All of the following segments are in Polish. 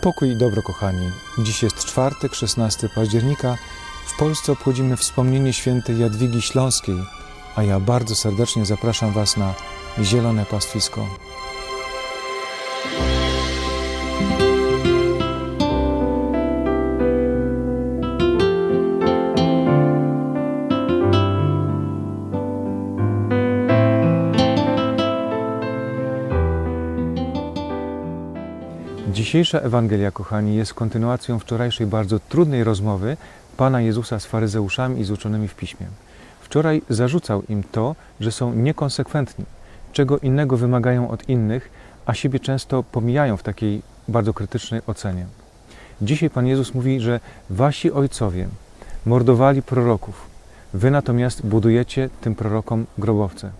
Pokój i dobro, kochani. Dziś jest czwartek, 16 października. W Polsce obchodzimy wspomnienie świętej Jadwigi Śląskiej, a ja bardzo serdecznie zapraszam Was na Zielone Pastwisko. Dzisiejsza Ewangelia, kochani, jest kontynuacją wczorajszej bardzo trudnej rozmowy Pana Jezusa z faryzeuszami i z uczonymi w piśmie. Wczoraj zarzucał im to, że są niekonsekwentni, czego innego wymagają od innych, a siebie często pomijają w takiej bardzo krytycznej ocenie. Dzisiaj Pan Jezus mówi, że wasi ojcowie mordowali proroków, wy natomiast budujecie tym prorokom grobowce.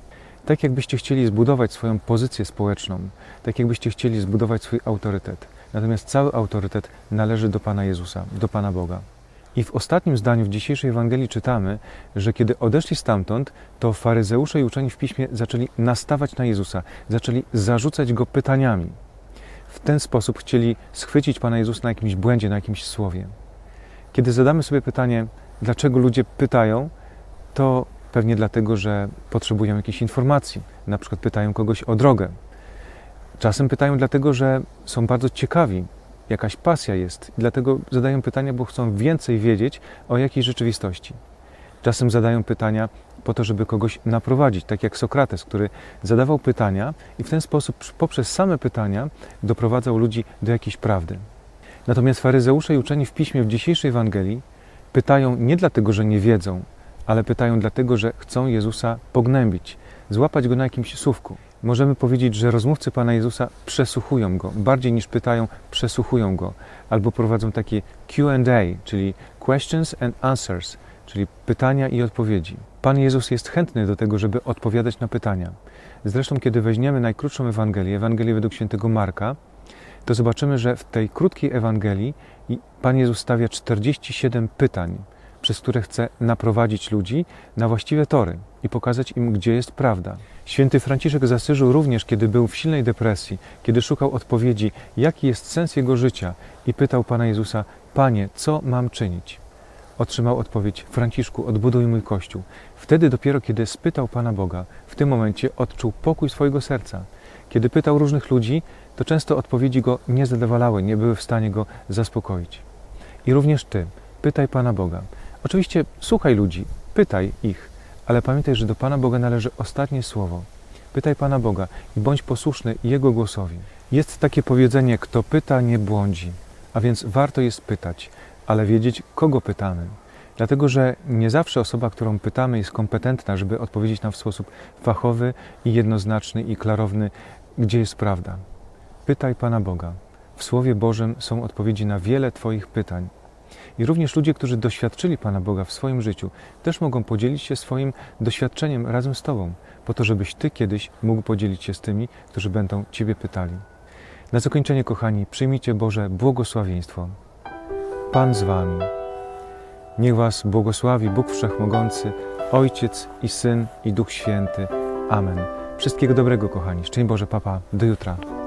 Tak jakbyście chcieli zbudować swoją pozycję społeczną, tak jakbyście chcieli zbudować swój autorytet. Natomiast cały autorytet należy do Pana Jezusa, do Pana Boga. I w ostatnim zdaniu w dzisiejszej Ewangelii czytamy, że kiedy odeszli stamtąd, to faryzeusze i uczeni w piśmie zaczęli nastawać na Jezusa, zaczęli zarzucać go pytaniami. W ten sposób chcieli schwycić Pana Jezusa na jakimś błędzie, na jakimś słowie. Kiedy zadamy sobie pytanie, dlaczego ludzie pytają, to pewnie dlatego, że potrzebują jakiejś informacji. Na przykład pytają kogoś o drogę. Czasem pytają dlatego, że są bardzo ciekawi, jakaś pasja jest, dlatego zadają pytania, bo chcą więcej wiedzieć o jakiejś rzeczywistości. Czasem zadają pytania po to, żeby kogoś naprowadzić, tak jak Sokrates, który zadawał pytania i w ten sposób poprzez same pytania doprowadzał ludzi do jakiejś prawdy. Natomiast faryzeusze i uczeni w piśmie w dzisiejszej Ewangelii pytają nie dlatego, że nie wiedzą, ale pytają dlatego, że chcą Jezusa pognębić, złapać go na jakimś słówku. Możemy powiedzieć, że rozmówcy Pana Jezusa przesłuchują go, bardziej niż pytają, przesłuchują go, albo prowadzą takie QA, czyli questions and answers, czyli pytania i odpowiedzi. Pan Jezus jest chętny do tego, żeby odpowiadać na pytania. Zresztą, kiedy weźmiemy najkrótszą Ewangelię, Ewangelię według świętego Marka, to zobaczymy, że w tej krótkiej Ewangelii Pan Jezus stawia 47 pytań, przez które chce naprowadzić ludzi na właściwe tory i pokazać im, gdzie jest prawda. Święty Franciszek z Asyżu również, kiedy był w silnej depresji, kiedy szukał odpowiedzi, jaki jest sens jego życia i pytał Pana Jezusa, Panie, co mam czynić? Otrzymał odpowiedź, Franciszku, odbuduj mój Kościół. Wtedy dopiero, kiedy spytał Pana Boga, w tym momencie odczuł pokój swojego serca. Kiedy pytał różnych ludzi, to często odpowiedzi go nie zadowalały, nie były w stanie go zaspokoić. I również Ty, pytaj Pana Boga. Oczywiście słuchaj ludzi, pytaj ich, ale pamiętaj, że do Pana Boga należy ostatnie słowo. Pytaj Pana Boga i bądź posłuszny Jego głosowi. Jest takie powiedzenie, kto pyta, nie błądzi. A więc warto jest pytać, ale wiedzieć, kogo pytamy. Dlatego, że nie zawsze osoba, którą pytamy, jest kompetentna, żeby odpowiedzieć nam w sposób fachowy i jednoznaczny i klarowny, gdzie jest prawda. Pytaj Pana Boga. W Słowie Bożym są odpowiedzi na wiele Twoich pytań. I również ludzie, którzy doświadczyli Pana Boga w swoim życiu, też mogą podzielić się swoim doświadczeniem razem z Tobą, po to, żebyś Ty kiedyś mógł podzielić się z tymi, którzy będą Ciebie pytali. Na zakończenie, kochani, przyjmijcie Boże błogosławieństwo. Pan z Wami. Niech Was błogosławi Bóg Wszechmogący, Ojciec i Syn i Duch Święty. Amen. Wszystkiego dobrego, kochani. Szczęść Boże, Papa. Do jutra.